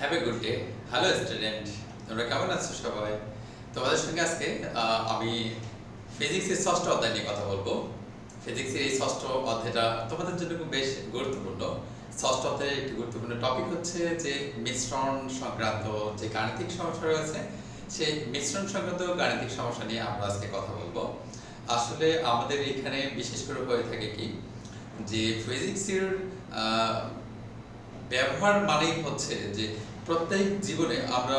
Have a good day hello student তোমরা কেমন আছো সবাই? তোমাদের সঙ্গে আজকে আমি ফিজিক্সের ষষ্ঠ অধ্যায় নিয়ে কথা বলব। ফিজিক্সের এই ষষ্ঠ অধ্যায়টা তোমাদের জন্য খুব বেশ গুরুত্বপূর্ণ। ষষ্ঠ অধ্যায়ের একটি গুরুত্বপূর্ণ টপিক হচ্ছে যে মিশ্রণ সংক্রান্ত যে গাণিতিক সমস্যা রয়েছে, সেই মিশ্রণ সংক্রান্ত গাণিতিক সমস্যা নিয়ে আমরা আজকে কথা বলব। আসলে আমাদের এখানে বিশেষ করে হয়ে থাকে কি, যে ফিজিক্সের ব্যবহার মানেই হচ্ছে যে প্রত্যেক জীবনে আমরা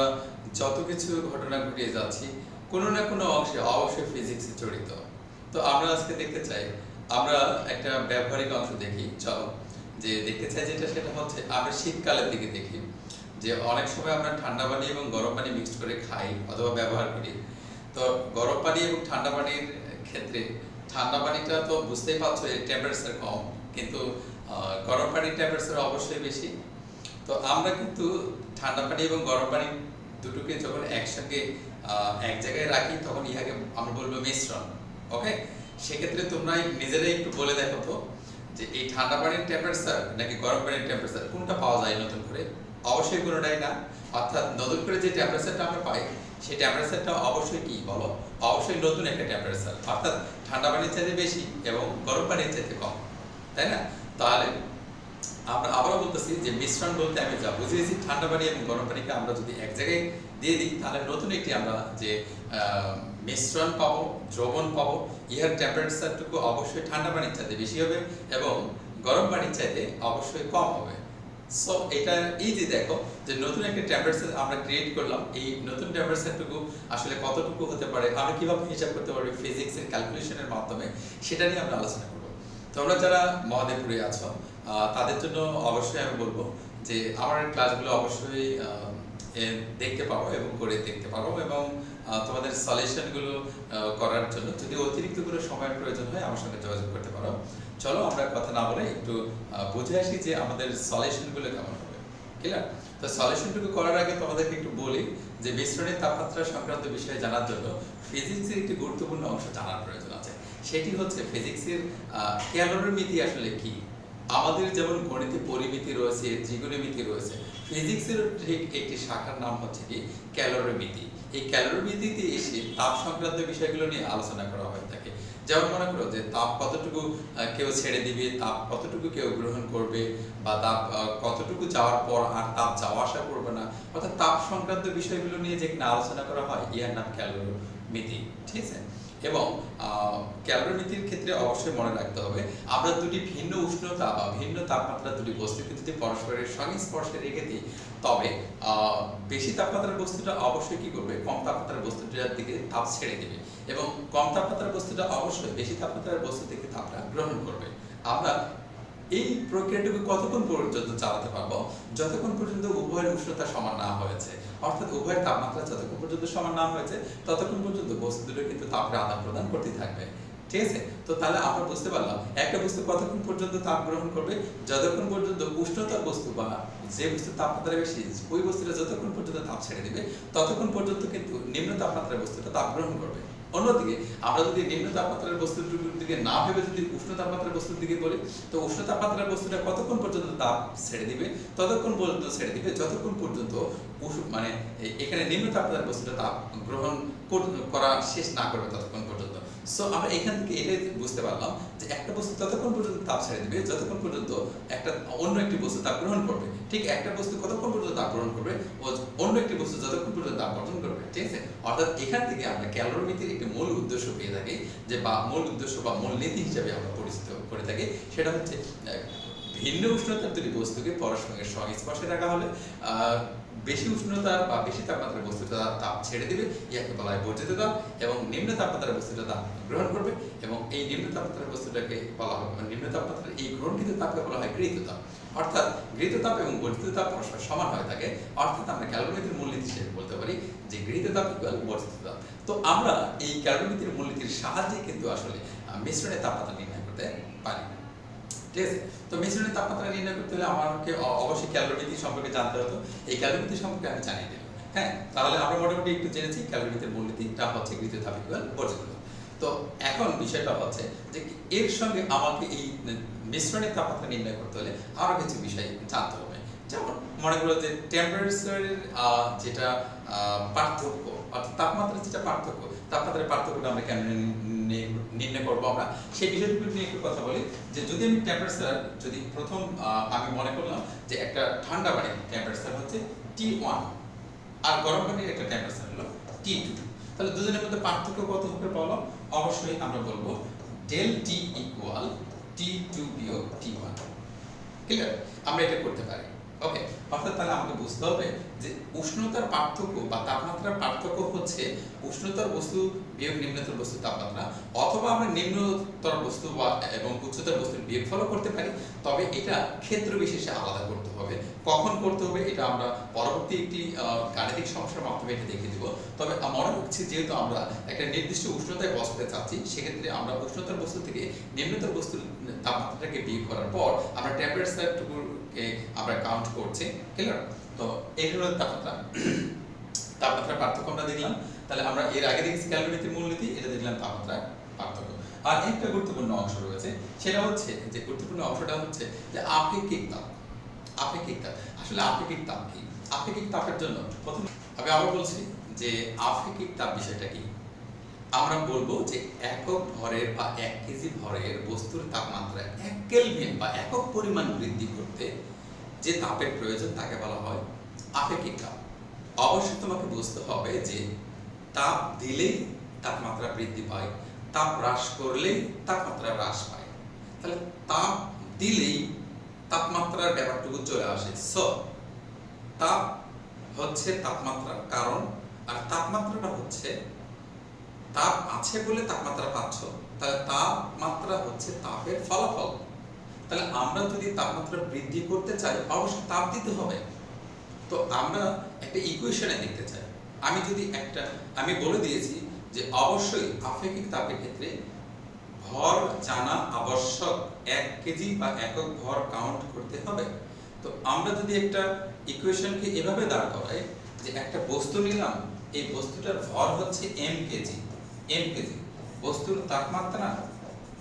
যত কিছু ঘটনা ঘটিয়ে যাচ্ছি, কোনো না কোনো অংশে অবশ্যই ফিজিক্স জড়িত। তো আমরা আজকে দেখতে চাই, আমরা একটা ব্যবহারিক অংশ দেখি, চলো। যে দেখতে চাই যেটা, সেটা হচ্ছে আমরা শীতকালের দিকে দেখি, যে অনেক সময় আমরা ঠান্ডা পানি এবং গরম পানি মিক্সড করে খাই অথবা ব্যবহার করি। তো গরম পানি এবং ঠান্ডা পানির ক্ষেত্রে ঠান্ডা পানিটা তো বুঝতেই পারছ এর টেম্পারেচার কম, কিন্তু গরম পানির টেম্পারেচার অবশ্যই বেশি তো আমরা কিন্তু ঠান্ডা পানি এবং গরম পানি দুটোকে যখন আহ, এক জায়গায় রাখি তখন ইহাকে আমরা বলব মিশ্রণ ওকে? সেক্ষেত্রে তোমরা নিজেরাই একটু বলে দেখো তো যে এই ঠান্ডা পানির টেম্পারেচার নাকি গরম পানির টেম্পারেচার কোনটা পাওয়া যায় নতুন করে? অবশ্যই কোনোটাই না। অর্থাৎ নতুন করে যে টেম্পারেচারটা আমরা পাই সেই টেম্পারেচারটা অবশ্যই কি বলো? অবশ্যই নতুন একটা টেম্পারেচার অর্থাৎ ঠান্ডা পানির চাইতে বেশি এবং গরম পানির চাইতে কম তাই না? তাহলে আমরা আবারও বলতেছি যে মিশ্রণ বলতে আমি যা বুঝিয়েছি, ঠান্ডা পানি এবং গরম পানিকে আমরা যদি এক জায়গায় দিয়ে দিই, তাহলে নতুন একটি আমরা যে মিশ্রণ পাবো, দ্রবণ পাবো, ইহার টেম্পারেচারটুকু অবশ্যই ঠান্ডা পানির চাইতে বেশি হবে এবং গরম পানির চাইতে অবশ্যই কম হবে। সো এটা এই যে দেখো যে নতুন একটা টেম্পারেচার আমরা ক্রিয়েট করলাম, এই নতুন টেম্পারেচারটুকু আসলে কতটুকু হতে পারে, আমরা কীভাবে হিসাব করতে পারব ফিজিক্সের ক্যালকুলেশনের মাধ্যমে, সেটা নিয়ে আমরা আলোচনা করব। তোমরা যারা মহাদেবপুরে আছো তাদের জন্য অবশ্যই আমি বলব যে আমার ক্লাসগুলো অবশ্যই দেখতে পাবো এবং করে দেখতে পারো এবং তোমাদের সলিউশনগুলো করার জন্য যদি অতিরিক্ত কোনো সময়ের প্রয়োজন হয় আমার সঙ্গে যোগাযোগ করতে পারো। চলো আমরা কথা না বলে একটু বুঝে আসি যে আমাদের সলিউশনগুলো কেমন হবে। ক্লিয়ার তো সলিউশনটুকু করার আগে তোমাদেরকে একটু বলি যে মিশ্রণের তাপমাত্রা সংক্রান্ত বিষয়ে জানার জন্য ফিজিক্সের একটি গুরুত্বপূর্ণ অংশ জানার প্রয়োজন আছে। সেটি হচ্ছে ফিজিক্সের ক্যালোরিমিতি আসলে কি? আমাদের যেমন গণিতে পরিমিতি রয়েছে, ত্রিকোণমিতি রয়েছে ফিজিক্সের ঠিক একটি শাখার নাম হচ্ছে কি? ক্যালোরিমিতি। এই ক্যালোরিমিতিতে এসে তাপ সংক্রান্ত বিষয়গুলো নিয়ে আলোচনা করা হয়ে থাকে। যেমন মনে করো যে তাপ কতটুকু কেউ ছেড়ে দিবে, তাপ কতটুকু কেউ গ্রহণ করবে, বা তাপ কতটুকু যাওয়ার পর আর তাপ যাওয়া আসা করবে না, অর্থাৎ তাপ সংক্রান্ত বিষয়গুলো নিয়ে যেখানে আলোচনা করা হয়, ইয়ার নাম ক্যালোরিমিতি, ঠিক আছে? এবং ক্যালোরিমিতির ক্ষেত্রে অবশ্যই মনে রাখতে হবে আমরা দুটি ভিন্ন উষ্ণতা বা ভিন্ন তাপমাত্রা, দুটি বস্তুকে যদি পরস্পরের সংস্পর্শে রেখে দিই। তবে বেশি তাপমাত্রার বস্তুটা অবশ্যই কি করবে? কম তাপমাত্রার বস্তুটার দিকে তাপ ছেড়ে দেবে এবং কম তাপমাত্রার বস্তুটা অবশ্যই বেশি তাপমাত্রার বস্তু থেকে তাপটা গ্রহণ করবে। আমরা এই প্রক্রিয়াটুকু কতক্ষণ পর্যন্ত চালাতে পারব? যতক্ষণ পর্যন্ত উভয়ের উষ্ণতা সমান না হয়েছে, অর্থাৎ উভয়ের তাপমাত্রা যতক্ষণ পর্যন্ত সমান না হয়েছে, ততক্ষণ পর্যন্ত বস্তু দুটো কিন্তু তাপের আদান প্রদান করতে থাকবে। ঠিক আছে? তো তাহলে আমরা বুঝতে পারলাম, একটা বস্তু কতক্ষণ পর্যন্ত তাপ গ্রহণ করবে? যতক্ষণ পর্যন্ত উষ্ণতা বস্তু বা যে বস্তুর তাপমাত্রা বেশি, ওই বস্তুটা যতক্ষণ পর্যন্ত তাপ ছেড়ে দিবে, ততক্ষণ পর্যন্ত কিন্তু নিম্ন তাপমাত্রার বস্তুটা তাপ গ্রহণ করবে। অন্যদিকে, আমরা যদি নিম্ন তাপমাত্রার বস্তুর দিকে না ভেবে যদি উষ্ণ তাপমাত্রার বস্তুর দিকে বলি, তো উষ্ণ তাপমাত্রার বস্তুটা কতক্ষণ পর্যন্ত তাপ ছেড়ে দিবে? ততক্ষণ পর্যন্ত ছেড়ে দিবে, যতক্ষণ পর্যন্ত মানে এখানে নিম্ন তাপমাত্রার বস্তুটা তাপ গ্রহণ কর- শেষ না করবে, ততক্ষণ সো আমরা এখান থেকে এটাই বুঝতে পারলাম যে একটা বস্তু ততক্ষণ পর্যন্ত তাপ ছেড়ে দিবে, যতক্ষণ পর্যন্ত একটা অন্য একটি বস্তু তাপ গ্রহণ করবে। ঠিক একটা বস্তু কতক্ষণ পর্যন্ত তাপ গ্রহণ করবে ও অন্য একটি বস্তু যতক্ষণ পর্যন্ত তাপ বর্জন করবে, ঠিক আছে? অর্থাৎ এখান থেকে আমরা ক্যালোরিমিতির একটি মূল উদ্দেশ্য পেয়ে থাকি যে বা মূল উদ্দেশ্য বা মূল নীতি হিসাবে আমরা পরিচিত করে থাকি। সেটা হচ্ছে ভিন্ন উষ্ণতার দুটি বস্তুকে পরস্পরের সংস্পর্শে রাখা হলে বেশি উষ্ণতা বা বেশি তাপমাত্রার বস্তুটা তাপ ছেড়ে দিবে ইয়াকে বলা হয় বর্জিত তাপ এবং নিম্ন তাপমাত্রার বস্তুটা তাপ গ্রহণ করবে এবং এই নিম্ন তাপমাত্রার বস্তুটাকে বলা হবে মানে নিম্ন তাপমাত্রার এই গ্রহণকৃত তাপকে বলা হয় গৃহীত তাপ। অর্থাৎ গৃহীত তাপ এবং বর্জিত তাপ পরস্পর সমান হয়ে থাকে, অর্থাৎ আমরা ক্যালোরিমিতির মূলনীতি হিসেবে বলতে পারি যে গৃহীত তাপ ইকুয়াল বর্জিত তাপ। তো আমরা এই ক্যালোরিমিতির মূলনীতির সাহায্যে কিন্তু আসলে মিশ্রণের তাপমাত্রা নির্ণয় করতে পারি। তো মিশ্রণের তাপমাত্রা নির্ণয় করতে হলে আমাকে অবশ্যই ক্যালোরিমিতি সম্পর্কে জানতে হতো। এই ক্যালোরিমিতি সম্পর্কে আমি জানিয়ে দিলাম হ্যাঁ? তাহলে আমরা মোটামুটি একটু জেনেছি ক্যালোরিমিতির মূলনীতিটা হচ্ছে গৃহীত তাপ ইকুয়াল বর্জিত তো এখন বিষয়টা হচ্ছে যে এর সঙ্গে আমাকে এই মিশ্রণের তাপমাত্রা নির্ণয় করতে হলে আরও কিছু বিষয় জানতে হবে। যেমন মনে করো যে টেম্পারেচারের যেটা পার্থক্য, অর্থাৎ তাপমাত্রার যেটা পার্থক্য তাপমাত্রার পার্থক্যটা আমরা কেন নির্ণয় করব আমরা? সেই বিষয়গুলো নিয়ে একটু কথা বলি, যে যদি আমি টেম্পারেচার যদি প্রথম আমি মনে করলাম যে একটা ঠান্ডা পানির টেম্পারেচার হচ্ছে টি ওয়ান আর গরম পানির একটা টেম্পারেচার হলো টি টু তাহলে দুজনের মধ্যে পার্থক্য কত হবে বলো অবশ্যই আমরা বলব del T equal T two বিয়োগ টি ওয়ান ক্লিয়ার আমরা এটা করতে পারি। ওকে অর্থাৎ তাহলে আমাকে বুঝতে হবে যে উষ্ণতার পার্থক্য বা তাপমাত্রার পার্থক্য হচ্ছে উষ্ণতর বস্তু বিয়োগ নিম্নতর বস্তু তাপমাত্রা, অথবা আমরা নিম্নতর বস্তু বা, এবং উচ্চতর বস্তুর বিয়োগ ফলো করতে পারি, তবে এটা ক্ষেত্র বিশেষে আলাদা করতে হবে। কখন করতে হবে এটা আমরা পরবর্তী একটি গাণিতিক সমস্যার মাধ্যমে এটা দেখিয়ে দিব। তবে মনে হচ্ছে যেহেতু আমরা একটা নির্দিষ্ট উষ্ণতায় বসাতে চাচ্ছি, সেক্ষেত্রে আমরা উষ্ণতর বস্তু থেকে নিম্নতর বস্তুর তাপমাত্রাটাকে বিয়োগ করার পর আমরা টেম্পারেচারটুকুকে আমরা কাউন্ট করছি ক্লিয়ার তো হলো তাপমাত্রা। পার্থক্য আমরা দেখলাম তাহলে আমরা এর আগে দেখেছি মূলনীতি এটা দেখলাম তাপমাত্রা পার্থক্য। আর একটা গুরুত্বপূর্ণ অংশ রয়েছে, সেটা হচ্ছে যে গুরুত্বপূর্ণ অংশটা হচ্ছে যে আপেক্ষিক তাপ। আপেক্ষিক তাপ। আসলে আপেক্ষিক তাপ কি? আপেক্ষিক তাপের জন্য প্রথম আমি আবার বলছি যে আপেক্ষিক তাপ বিষয়টা কি? আমরা বলব যে একক ভরের বা এক কেজি ভরের বস্তুর তাপমাত্রা এক কেলভিন বা একক পরিমাণ বৃদ্ধি করতে যে তাপের প্রয়োজন তাকে বলা হয় আপেক্ষিক তাপ। অবশ্যই তোমাকে বুঝতে হবে যে তাপ দিলেই তাপমাত্রা বৃদ্ধি পায়, তাপ হ্রাস করলেই তাপমাত্রা হ্রাস পায়। তাহলে তাপ দিলেই তাপমাত্রার ব্যাপারটুকু চলে আসে। সো তাপ হচ্ছে তাপমাত্রার কারণ আর তাপমাত্রাটা হচ্ছে তাপ আছে বলে তাপমাত্রা পাচ্ছ, তাহলে তাপমাত্রা হচ্ছে তাপের ফলাফল। তাহলে আমরা যদি তাপমাত্রা বৃদ্ধি করতে চাই, অবশ্যই তাপ দিতে হবে। তো আমরা একটা ইকুয়েশনে দেখতে চাই। আমি যদি একটা, আমি বলে দিয়েছি যে অবশ্যই আপেক্ষিক তাপের ক্ষেত্রে ভর জানা আবশ্যক, এক কেজি বা একক ভর কাউন্ট করতে হবে। তো আমরা যদি একটা ইকুয়েশনকে এভাবে দাঁড় করাই যে একটা বস্তু নিলাম, এই বস্তুটার ভর হচ্ছে এম কেজি এম কেজি বস্তুর তাপমাত্রা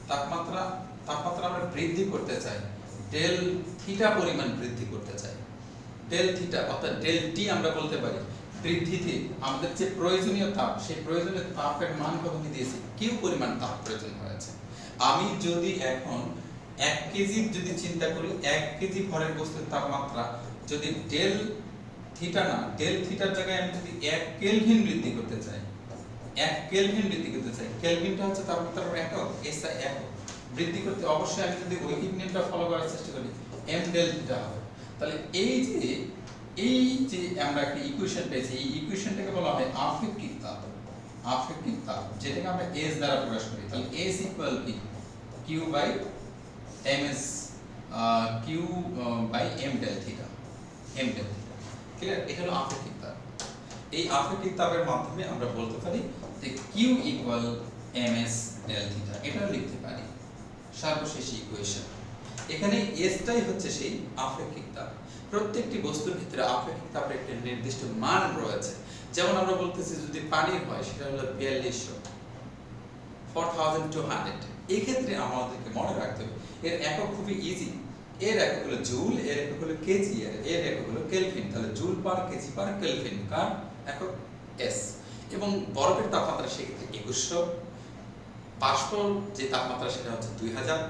তাপমাত্রা তাপমাত্রা আমরা বৃদ্ধি করতে চাই। ডেল থিটা পরিমাণ বৃদ্ধি করতে চাই। ডেল থিটা, অর্থাৎ ডেল টি আমরা বলতে পারি। বৃদ্ধিতে আমাদের যে প্রয়োজনীয় তাপ, সেই প্রয়োজনীয় তাপের মান কত আমি দিয়েছি? কিউ পরিমাণ তাপ প্রয়োজন হয়েছে। আমি যদি এখন এক কেজি যদি চিন্তা করি, এক কেজি ভরের বস্তুর তাপমাত্রা যদি ডেল থিটা না, ডেল থিটার জায়গায় আমি যদি এক কেলভিন বৃদ্ধি করতে চাই এক কেলভিন বৃদ্ধি করতে চাই। কেলভিনটা হচ্ছে তাপমাত্রার একক এসআই একক। বৃদ্ধি করতে অবশ্যই আমি যদি ঐকিক নিয়মটা ফলো করার চেষ্টা করি এম ডেল থিটা হবে। তাহলে এই যে এই যে আমরা একটা ইকুয়েশন পেয়েছি, এই ইকুয়েশনটাকে বলা হয় আপেক্ষিক তাপ। আপেক্ষিক তাপ, যেটাকে আমরা এস দ্বারা প্রকাশ করি। তাহলে এস ইকুয়াল কি? Q by M S Q by M del theta M del theta clear এটা হলো আপেক্ষিক তাপ। এই আপেক্ষিক তাপের মাধ্যমে আমরা বলতে পারি Q equal M S del theta এটা লিখতে পারি। সর্বশেষ ইকুয়েশন এখানে এসটাই হচ্ছে সেই আপেক্ষিক তাপ। প্রত্যেকটি বস্তুর ক্ষেত্রে আপেক্ষিক তাপের একটি নির্দিষ্ট মান রয়েছে। যেমন আমরা বলতেছি যদি পানির হয়, সেটা হলো বিয়াল্লিশশো। ফোর থাউজেন্ড টু হান্ড্রেড এই ক্ষেত্রে আমাদেরকে মনে রাখতে হবে, এর একক খুবই ইজি এর একক হলো জুল, এর একক হলো কেজি এর এর একক হলো কেলভিন। তাহলে joule per KG per kelvin কার? একক এস এবং বরফের তাপমাত্রা সেক্ষেত্রে একুশশো। বাষ্প যে তাপমাত্রা সেটা হচ্ছে দুই হাজার।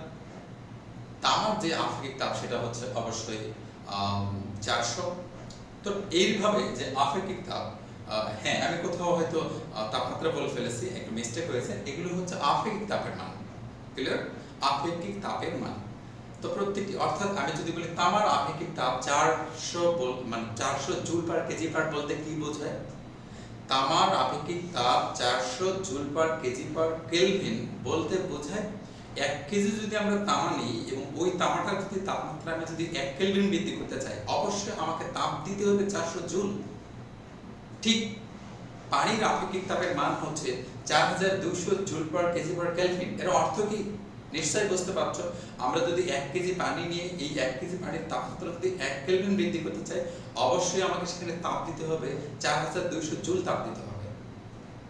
তামার যে আপেক্ষিক তাপ সেটা হচ্ছে অবশ্যই চারশো। তো এইভাবে যে আপেক্ষিক তাপ হ্যাঁ আমি কোথাও হয়তো তাপমাত্রা বলে ফেলেছি, একটু মিস্টেক হয়েছে। এগুলো হচ্ছে আপেক্ষিক তাপের মান। ক্লিয়ার আপেক্ষিক তাপের মান। তো প্রত্যেকটি, অর্থাৎ আমি যদি বলি তামার আপেক্ষিক তাপ চারশো মানে চারশো জুল পার কেজি পার বলতে কি বোঝায়? তামার আপেক্ষিক তাপ চারশো joule per KG per kelvin বলতে বোঝায় এক কেজি যদি আমরা তামা নিই এবং ওই তামাটার যদি তাপমাত্রা আমি যদি এক কেলভিন বৃদ্ধি করতে চাই, অবশ্যই আমাকে তাপ দিতে হবে চারশো জুল। ঠিক পানির আপেক্ষিক তাপের মান হচ্ছে চার হাজার দুশো joule per KG per kelvin. এর অর্থ কি? নিশ্চয়ই বুঝতে পারছ। আমরা যদি এক কেজি পানি নিয়ে এই এক কেজি পানির তাপমাত্রা যদি এক কেলভিন বৃদ্ধি করতে চাই, অবশ্যই আমাকে সেখানে তাপ দিতে হবে। চার হাজার দুইশো জুল তাপ দিতে হবে।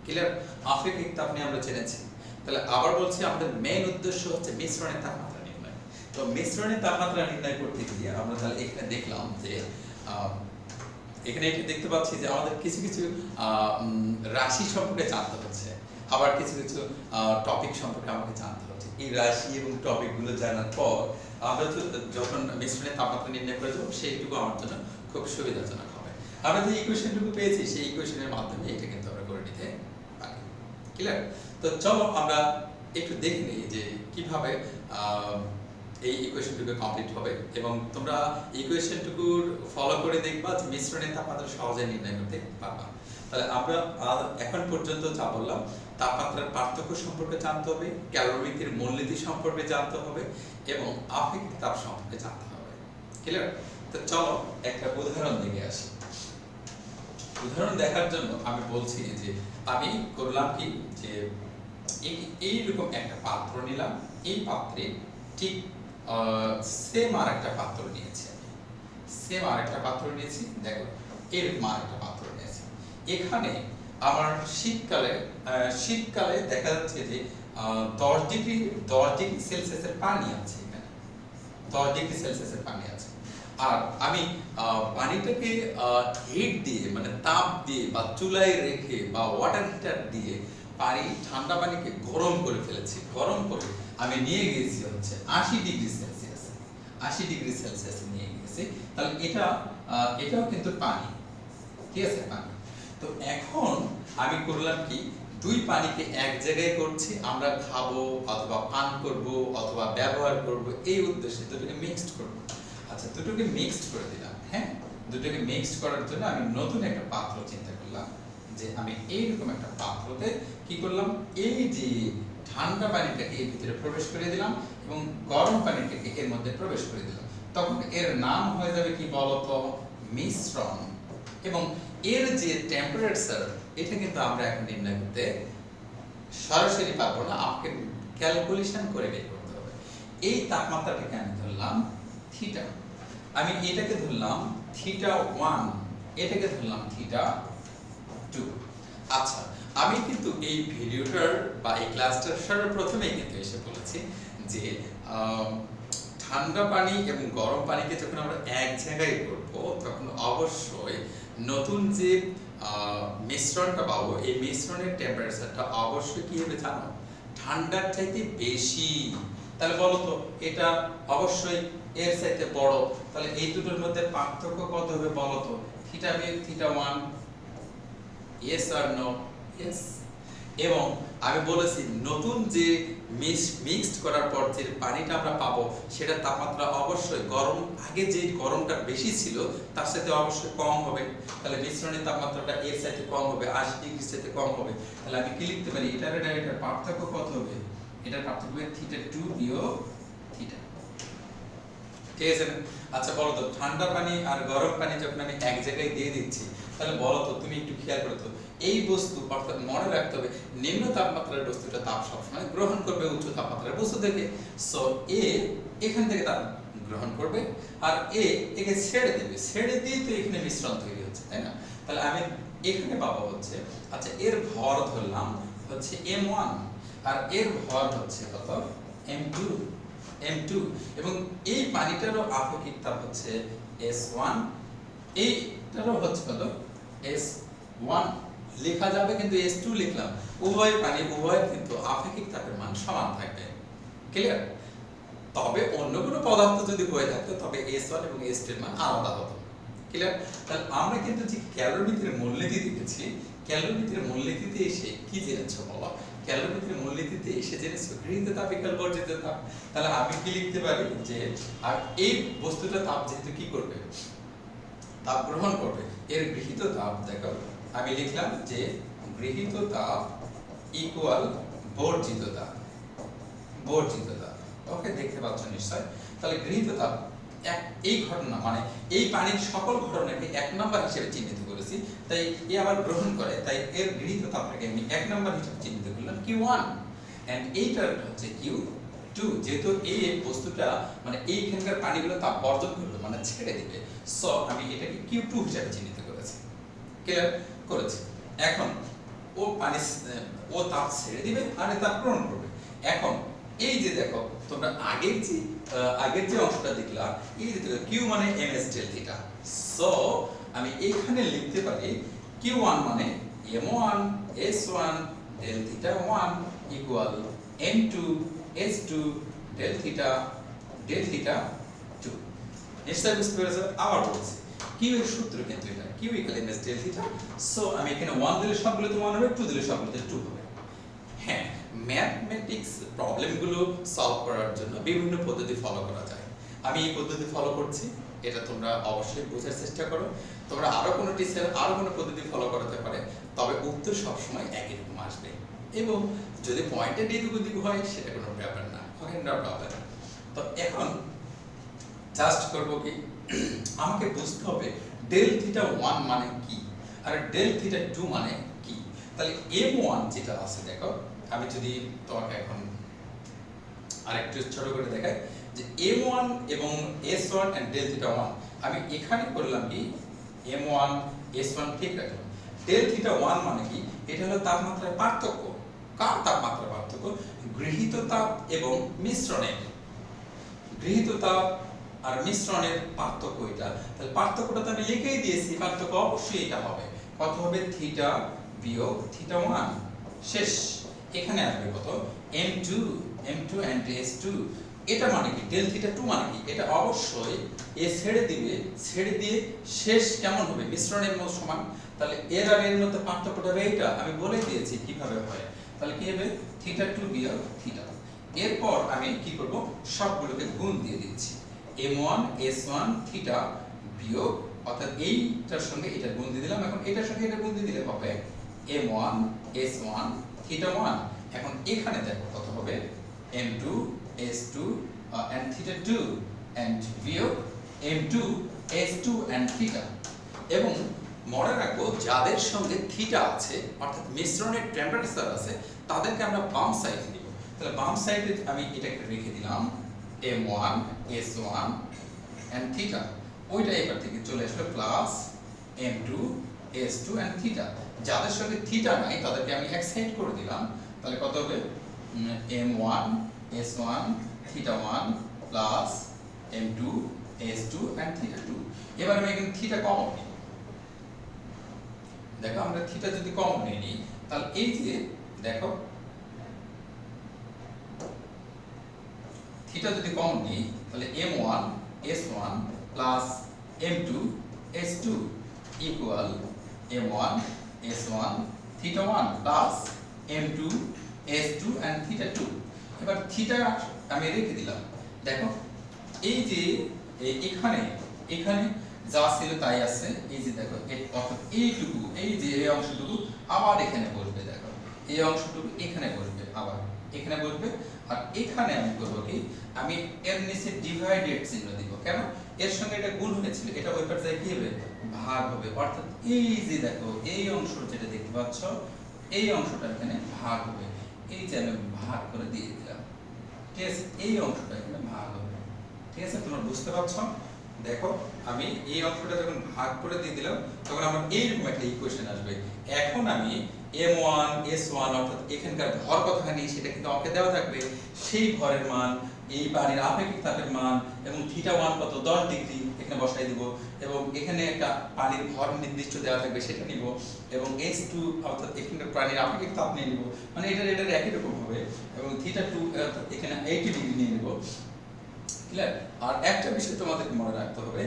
ক্লিয়ার আপেক্ষিক তাপ নিয়ে আমরা জেনেছি। তাহলে আবার বলছি, আমাদের মেইন উদ্দেশ্য হচ্ছে মিশ্রণের তাপমাত্রা নির্ণয়। তো মিশ্রণের তাপমাত্রা নির্ণয় করতে গিয়ে আমরা তাহলে এখানে দেখলাম যে এখানে এটা দেখতে পাচ্ছি যে আমাদের কিছু কিছু রাশি সম্পর্কে জানতে হচ্ছে। আবার কিছু কিছু টপিক সম্পর্কে আমাকে জানতে এই রাশি এবং টপিকগুলো জানার পর আমরা তো- যখন মিশ্রণের তাপমাত্রা নির্ণয় করে যাব সেইটুকু আমার জন্য খুব সুবিধাজনক হবে। আমরা যে ইকুয়েশনটুকু পেয়েছি, সেই ইকুয়েশনের মাধ্যমে এটা কিন্তু আমরা করে নিতে পারি। ক্লিয়ার তো চলো আমরা একটু দেখে নিই যে কীভাবে এই ইকুয়েশনটুকু কমপ্লিট হবে এবং তোমরা ইকুয়েশনটুকুর ফলো করে দেখবা যে মিশ্রণের তাপমাত্রা সহজে নির্ণয় করতে পারবা। তাহলে আমরা এখন পর্যন্ত যা বললাম তাপমাত্রার পার্থক্য সম্পর্কে জানতে হবে ক্যালোরিমিতির মূলনীতি সম্পর্কে জানতে হবে এবং আপেক্ষিক তাপ সম্পর্কে জানতে হবে। ক্লিয়ার তো চলো একটা উদাহরণ দেখে আসি। উদাহরণ দেখার জন্য আমি বলছি যে আমি করলাম কি? যে এই- এইরকম একটা পাত্র নিলাম, এই পাত্রে ঠিক সেম আর একটা পাত্র নিয়েছি সেম আর একটা পাত্র নিয়েছি, দেখো, এরকম আর একটা পাত্র নিয়েছি। এখানে আমার শীতকালে শীতকালে দেখা যাচ্ছে যে দশ ডিগ্রি দশ ডিগ্রি সেলসিয়াসের পানি আছে এখানে। দশ ডিগ্রি সেলসিয়াসের পানি আছে। আর আমি পানিটাকে হিট দিয়ে মানে তাপ দিয়ে বা চুলায় রেখে বা ওয়াটার হিটার দিয়ে পানি, ঠান্ডা পানিকে গরম করে ফেলেছি। গরম করে আমি নিয়ে গিয়েছি হচ্ছে আশি ডিগ্রি সেলসিয়াস। আশি ডিগ্রি সেলসিয়াস নিয়ে গিয়েছি। তাহলে এটা এটাও কিন্তু পানি। ঠিক আছে? পানি। তো এখন আমি করলাম কি, দুই পানিকে এক জায়গায় করছি, আমরা খাব অথবা পান করব অথবা ব্যবহার করব, এই উদ্দেশ্যে দুটোকে মিক্সড করব। আচ্ছা দুটোকে মিক্সড করে দিলাম হ্যাঁ? দুটোকে মিক্সড করার জন্য আমি নতুন একটা পাত্র চিন্তা করলাম, যে আমি এইরকম একটা পাত্রতে কি করলাম, এই যে ঠান্ডা পানিটাকে এর ভিতরে প্রবেশ করে দিলাম এবং গরম পানিটাকে এর মধ্যে প্রবেশ করে দিলাম। তখন এর নাম হয়ে যাবে কি বলতো? মিশ্রণ। এবং এর যে টেম্পারেচার এটা কিন্তু আমরা এখন নির্ণয় করতে সরাসরি পারব না, আমাকে ক্যালকুলেশন করে বের করতে হবে। এই তাপমাত্রাটাকে আমি ধরলাম থিটা আমি এটাকে ধরলাম থিটা ওয়ান এটাকে ধরলাম থিটা টু আচ্ছা আমি কিন্তু এই ভিডিওটার বা এই ক্লাসটার সর্বপ্রথমেই কিন্তু এসে বলেছি যে ঠান্ডা পানি এবং গরম পানিকে যখন আমরা এক জায়গায় করব, তখন অবশ্যই নতুন যে মিশ্রণটা পাবো, এই মিশ্রণের টেম্পারেচারটা অবশ্যই কি হবে জানো? ঠান্ডার চাইতে বেশি। তাহলে বলো তো, এটা অবশ্যই এর চাইতে বড়। তাহলে এই দুটোর মধ্যে পার্থক্য কত হবে বলো তো? Theta B theta one yes আর নো ইয়েস এবং আমি বলেছি, নতুন যে মিক্সড করার পর যে পানিটা আমরা পাবো সেটা তাপমাত্রা অবশ্যই গরম, আগে যে গরমটা বেশি ছিল, তার সাথে অবশ্যই কম হবে। তাহলে মিশ্রণের তাপমাত্রাটা এর সাথে কম হবে, আশি ডিগ্রির সাথে কম হবে। তাহলে আমি কি লিখতে পারি? এটার এটা, এটার পার্থক্য কত হবে? এটার পার্থক্য হবে থিটা টু বিয়োগ থিটা ঠিক আছে? আচ্ছা বলো তো, ঠান্ডা পানি আর গরম পানি যখন আমি এক জায়গায় দিয়ে দিচ্ছি, তাহলে বলো তো, তুমি একটু খেয়াল করো তো এই বস্তু, অর্থাৎ মনে রাখতে হবে, নিম্ন তাপমাত্রার বস্তুটা তাপ সবসময় গ্রহণ করবে, উচ্চ তাপমাত্রার বস্তু থেকে। সো এ এখান থেকে তাপ গ্রহণ করবে, আর এ একে ছেড়ে দেবে। ছেড়ে দিয়ে তো এখানে মিশ্রণ তৈরি হচ্ছে, তাই না? তাহলে আমি এখানে পাবো হচ্ছে আচ্ছা এর ভর ধরলাম হচ্ছে এম ওয়ান আর এর ভর হচ্ছে কত? এম টু এম টু এবং এই পানিটারও আপেক্ষিক তাপ হচ্ছে এস ওয়ান এইটারও হচ্ছে কত? এস ওয়ান লেখা যাবে কিন্তু এস টু লিখলাম। উভয় পানি উভয় কিন্তু আপেক্ষিক তাপের মান সমান থাকবে ক্লিয়ার তবে অন্য কোনো পদার্থ যদি হয়ে থাকতো, তবে এস ওয়ান এবং এস এর মান আলাদা হতো। ক্লিয়ার তাহলে আমরা কিন্তু যে ক্যালোরিমিতির মূলনীতি দেখেছি ক্যালোরিমিতির মূলনীতিতে এসে কি জেনেছো বলো? ক্যালোরিমিতির মূলনীতিতে এসে জেনেছো গৃহীত তাপ ইকাল বর্জিত তাপ? তাহলে আমি কি লিখতে পারি? যে, আর এই বস্তুটা তাপ যেহেতু কি করবে? তাপ গ্রহণ করবে। এর গৃহীত তাপ, দেখো আমি লিখলাম যে গৃহীত তাপ ইকুয়াল বর্জিত তাপ বর্জিত তাপ ওকে, দেখতে পাচ্ছ নিশ্চয়? তাহলে গৃহীত তাপ এক, এই ঘটনা মানে এই পানির সকল ঘটনাকে এক নাম্বার হিসেবে চিহ্নিত করেছি, তাই এ আবার গ্রহণ করে, তাই এর গৃহীত তাপটাকে আমি এক নাম্বার হিসেবে চিহ্নিত করলাম কিউ ওয়ান এন্ড এইটার হচ্ছে কিউ টু যেহেতু এই বস্তুটা মানে এইখানকার পানিগুলো তাপ বর্জন করল মানে ছেড়ে দিবে। সো আমি এটাকে কিউ টু হিসেবে চিহ্নিত করেছি ক্লিয়ার করেছি। এখন ও পানি ও তাপ ছেড়ে দিবে আর তাপ গ্রহণ করবে। এখন এই যে দেখো, তোমরা আগের যে আগের যে অংশটা দেখলা, এই যে কিউ মানে M S del theta so আমি এখানে লিখতে পারি কিউ ওয়ান মানে M one S one del theta one equal M two S two del theta del theta two নিশ্চয় বুঝতে পেরেছ? আবার বলছি কিউ এর সূত্র কিন্তু Q equal del theta? So আমি এখানে ওয়ান দিলে সবগুলোতে ওয়ান হবে টু দিলে সবগুলোতে টু হবে। হ্যাঁ ম্যাথমেটিক্স প্রবলেমগুলো সলভ করার জন্য বিভিন্ন পদ্ধতি ফলো করা যায়। আমি এই পদ্ধতি ফলো করছি, এটা তোমরা অবশ্যই বোঝার চেষ্টা করো। তোমরা আরও কোনো টিচার আরও কোনো পদ্ধতি ফলো করাতে পারে, তবে উত্তর সবসময় একই রকম আসবে। এবং যদি পয়েন্টের এদিক ওদিক হয়, সেটা কোনো ব্যাপার না হয় না প্রবলেম তো এখন জাস্ট করব কি? আমাকে বুঝতে হবে ডেল থিটা ওয়ান মানে কি? আর ডেল থিটা টু মানে কি? তাহলে এম ওয়ান যেটা আছে, দেখো, আমি যদি তোমাকে এখন আরেকটু ছোট করে দেখাই, যে এম ওয়ান এবং S one and del theta one আমি এখানে করলাম কি? এম ওয়ান এস ওয়ান ঠিক রাখলাম। ডেল থিটা ওয়ান মানে কি? এটা হলো তাপমাত্রার পার্থক্য। কার তাপমাত্রা পার্থক্য? গৃহীত তাপ এবং মিশ্রণের। গৃহীত তাপ আর মিশ্রণের পার্থক্য এটা। তাহলে পার্থক্যটা তো আমি লিখেই দিয়েছি, পার্থক্য অবশ্যই এটা হবে। কত হবে? থিটা বিয়োগ থিটা ওয়ান। শেষ। এখানে আসবে কত? M two M two and S two. এটা মানে কি? ডেল থিটা টু মানে কি? এটা অবশ্যই এ ছেড়ে দিবে। ছেড়ে দিয়ে শেষ কেমন হবে? মিশ্রণের মতো সমান। তাহলে এর আর এর মধ্যে পার্থক্যটা হবে এইটা। আমি বলে দিয়েছি কীভাবে হয়। তাহলে কি হবে? থিটা টু বিয়োগ থিটা। এরপর আমি কি করব? সবগুলোকে গুণ দিয়ে দিচ্ছি। M one S one theta বিয়োগ, অর্থাৎ এইটার সঙ্গে এটা গুণ দিয়ে দিলাম। এখন এটার সঙ্গে এটা গুণ দিয়ে দিলে হবে M one S one theta one এখন এখানে দেখো কত হবে? M two S two and theta two and বিয়োগ M two S two and theta এবং মনে রাখব, যাদের সঙ্গে থিটা আছে, অর্থাৎ মিশ্রণের টেম্পারেচার আছে, তাদেরকে আমরা বাম সাইডে দিব। তাহলে বাম সাইডে আমি এটাকে রেখে দিলাম। M one S one and theta ওইটা এবার থেকে চলে আসলো plus M two S two and theta যাদের সঙ্গে থিটা নাই, তাদেরকে আমি এক সাইড করে দিলাম। তাহলে কত হবে? M one S one theta one plus M two S two and theta two এবার আমি এখানে থিটা কমন নিই। দেখো, আমরা থিটা যদি কমন নিই, তাহলে এই যে, দেখো থিটা যদি কমন নিই, তাহলে M one S one plus M two S two equal M one S one theta one plus M two S two and theta two এবার থিটা আমি রেখে দিলাম। দেখো, এই যে এখানে এখানে যা ছিল তাই আছে। এই যে দেখো অর্থাৎ এইটুকু, এই যে, এই অংশটুকু আবার এখানে বসবে, দেখো। এই অংশটুকু এখানে বসবে, আবার এখানে বসবে আর এখানে আমি করব কি? আমি এর নিচে ডিভাইডেড চিহ্ন দিব। কেন? এর সঙ্গে এটা গুণ হয়েছিল, এটা ওই যায় কি হবে? ভাগ হবে। অর্থাৎ এই যে দেখো, এই অংশ যেটা দেখতে পাচ্ছ, এই অংশটা এখানে ভাগ হবে। এই যে আমি ভাগ করে দিয়ে দিলাম। ঠিক আছে? এই অংশটা এখানে ভাগ হবে। ঠিক আছে? তোমরা বুঝতে পারছ? দেখো, আমি এই অংশটা যখন ভাগ করে দিয়ে দিলাম, তখন আমার এইরকম একটা ইকুয়েশন আসবে। এখন আমি এম ওয়ান এস ওয়ান অর্থাৎ এখানকার ভর কতখানি, সেটা কিন্তু আমাকে দেওয়া থাকবে। সেই ভরের মান, এই পানির আপেক্ষিক তাপের মান এবং থিটা ওয়ান কত, দশ ডিগ্রি, এখানে বসাই দিব। এবং এখানে একটা পানির ভর নির্দিষ্ট দেওয়া থাকবে, সেটা নিব। এবং এস টু অর্থাৎ এখানকার পানির আপেক্ষিক তাপ নিয়ে নিব। মানে এটা এটার একই রকম হবে। এবং থিটা টু অর্থাৎ এখানে এইটি ডিগ্রি নিয়ে নিব। ক্লিয়ার আর একটা বিষয় তোমাদেরকে মনে রাখতে হবে,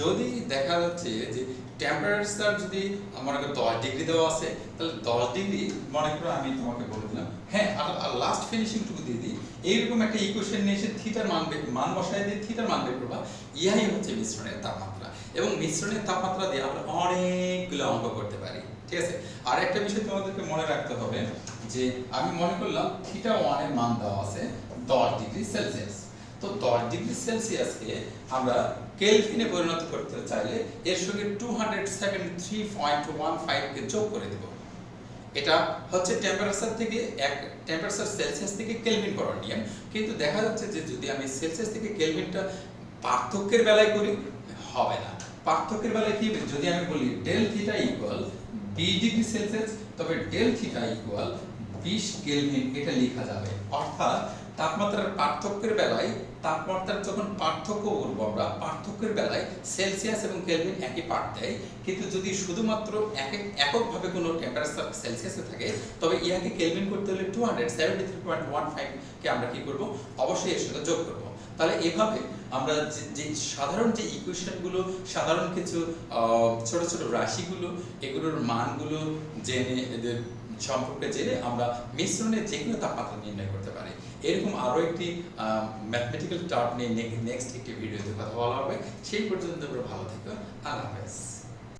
যদি দেখা যাচ্ছে যে টেম্পারেচার যদি মনে করো দশ ডিগ্রি দেওয়া আছে, তাহলে দশ ডিগ্রি মনে করো আমি তোমাকে বলে দিলাম। হ্যাঁ আর লাস্ট ফিনিশিং টুকু দিয়ে দিই। এইরকম একটা ইকুয়েশন নিয়ে এসে থিটার মান মান বসায় দিয়ে থিটার মান বের করবা, ইহাই হচ্ছে মিশ্রণের তাপমাত্রা। এবং মিশ্রণের তাপমাত্রা দিয়ে আমরা অনেকগুলো অঙ্ক করতে পারি। ঠিক আছে? আর একটা বিষয় তোমাদেরকে মনে রাখতে হবে যে, আমি মনে করলাম থিটা ওয়ানের মান দেওয়া আছে দশ ডিগ্রি সেলসিয়াস তো দশ ডিগ্রি সেলসিয়াসকে আমরা কেলভিনে পরিণত করতে চাইলে এর সঙ্গে two hundred seventy three point one ফাইভকে যোগ করে দেব। এটা হচ্ছে টেম্পারেচার থেকে এক টেম্পারেচার সেলসিয়াস থেকে কেলভিন করার নিয়ম। কিন্তু দেখা যাচ্ছে যে যদি আমি সেলসিয়াস থেকে কেলভিনটা পার্থক্যের বেলায় করি, হবে না। পার্থক্যের বেলায় কি যদি আমি বলি ডেল থিটা ইকুয়াল বিশ ডিগ্রি সেলসিয়াস, তবে ডেল থিটা ইকুয়াল বিশ কেলভিন এটা লেখা যাবে। অর্থাৎ তাপমাত্রার পার্থক্যের বেলায় তাপমাত্রার যখন পার্থক্য করব আমরা, পার্থক্যের বেলায় সেলসিয়াস এবং কেলভিন একই পার্ট দেয়। কিন্তু যদি শুধুমাত্র এক এক, এককভাবে কোনো টেম্পারেচার সেলসিয়াসে থাকে, তবে ইয়াকে কেলভিন করতে হলে two hundred seventy three point one ফাইভকে আমরা কি করব? অবশ্যই এর সাথে যোগ করব। তাহলে এভাবে আমরা যে- সাধারণ যে ইকুয়েশনগুলো সাধারণ কিছু ছোট ছোট রাশিগুলো, এগুলোর মানগুলো জেনে সম্পর্কে জেনে আমরা মিশ্রণের যে কোনো তাপমাত্রা নির্ণয় করতে পারি। এরকম আরও একটি ম্যাথমেটিক্যাল টার্ম নিয়ে নেক্সট একটি ভিডিওতে কথা বলা হবে। সেই পর্যন্ত আমরা ভালো থেকো। আল্লাহ হাফেজ।